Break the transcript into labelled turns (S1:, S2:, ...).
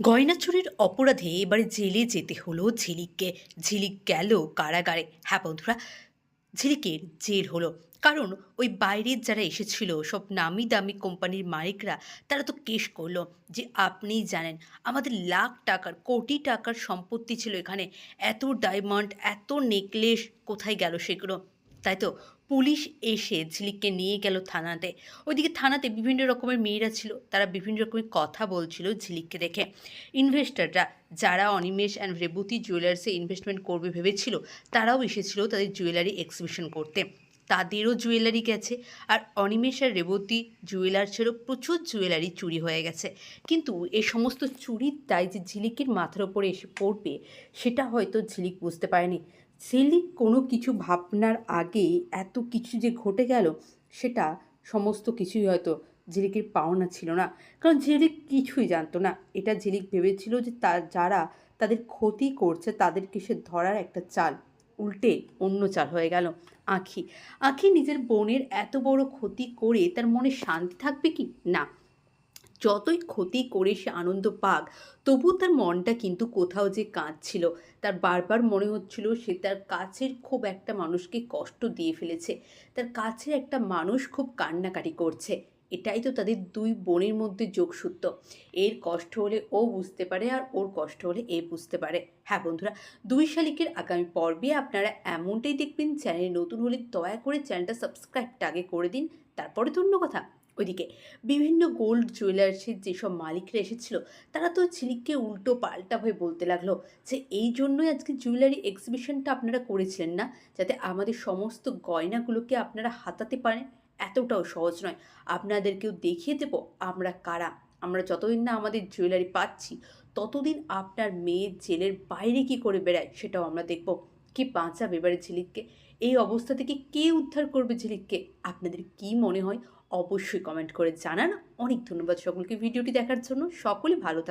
S1: গয়না চুরির অপরাধে এবারে জেলে যেতে হলো ঝিলিককে। ঝিলিক গেল কারাগারে। হ্যাঁ বন্ধুরা, ঝিলিকের জেল হলো। কারণ ওই বাইরের যারা এসেছিল, সব নামি দামি কোম্পানির মালিকরা, তারা তো কেস করল যে আপনিই জানেন, আমাদের লাখ টাকার, কোটি টাকার সম্পত্তি ছিল এখানে। এত ডায়মন্ড এত নেকলেস কোথায় গেল সেগুলো? তাই তো পুলিশ এসে ঝিলিককে নিয়ে গেল থানাতে। ওইদিকে থানাতে বিভিন্ন রকমের মেয়েরা ছিল, তারা বিভিন্ন রকমের কথা বলছিল ঝিলিককে দেখে। ইনভেস্টররা যারা অনিমেষ অ্যান্ড রেবতী জুয়েলার্সে ইনভেস্টমেন্ট করবে ভেবেছিল, তারাও এসেছিল তাদের জুয়েলারি এক্সিবিশন করতে। তাদেরও জুয়েলারি গেছে, আর অনিমেষ আর রেবতী জুয়েলার্সেরও প্রচুর জুয়েলারি চুরি হয়ে গেছে। কিন্তু এ সমস্ত চুরির দায় যে ঝিলিকের মাথার ওপরে এসে পড়বে, সেটা হয়তো ঝিলিক বুঝতে পারেনি। ঝিলিক কোনো কিছু ভাবনার আগে এত কিছু যে ঘটে গেল, সেটা সমস্ত কিছুই হয়তো ঝিলিকের পাওনা ছিল না। কারণ ঝিলিক কিছুই জানতো না। এটা ঝিলিক ভেবেছিল যে তা, যারা তাদের ক্ষতি করছে, তাদেরকে সে ধরার একটা চাল, উল্টে অন্য চাল হয়ে গেল, আঁখি। আঁখি নিজের বোনের এত বড় ক্ষতি করে তার মনে শান্তি থাকবে কি? না। যতই ক্ষতি করে সে আনন্দ পাক তবু তার মনটা কিন্তু কোথাও যে কাঁদছিল। তার বারবার মনে হচ্ছিল সে তার কাছের খুব একটা মানুষকে কষ্ট দিয়ে ফেলেছে। তার কাছের একটা মানুষ খুব কান্নাকাটি করছে। এটাই তো তাদের দুই বোনের মধ্যে যোগসূত্র। এর কষ্ট হলে ও বুঝতে পারে আর ওর কষ্ট হলে এ বুঝতে পারে। হ্যাঁ বন্ধুরা, দুই শালিকের আগামী পর্বে আপনারা এমনটাই দেখবেন। চ্যানেল নতুন হলে দয়া করে চ্যানেলটা সাবস্ক্রাইবটা আগে করে দিন। তারপরে তো অন্য কথা। ওইদিকে। বিভিন্ন গোল্ড জুয়েলার্সের যেসব মালিকরা এসেছিল, তারা তো ঝিলিককে উল্টো পাল্টা হয়ে বলতে লাগল যে, এই জন্যই আজকে জুয়েলারি এক্সিবিশনটা আপনারা করেছিলেন না? যাতে আমাদের সমস্ত গয়নাগুলোকে আপনারা হাতাতে পারেন? এতটাও সহজ নয়। আপনাদেরকেও দেখিয়ে দেবো আমরা কারা। আমরা যতদিন না আমাদের জুয়েলারি পাচ্ছি, ততদিন আপনার মেয়ে জেলের বাইরে কি করে বেড়ায় সেটাও আমরা দেখব। কি বাঁচাবে এবারে ঝিলিককে? এই অবস্থা থেকে কে উদ্ধার করবে ঝিলিককে? আপনাদের কি মনে হয়? অবশ্যই কমেন্ট করে জানান। অনেক ধন্যবাদ সকলকে। ভিডিওটি দেখার জন্য সকলে ভালো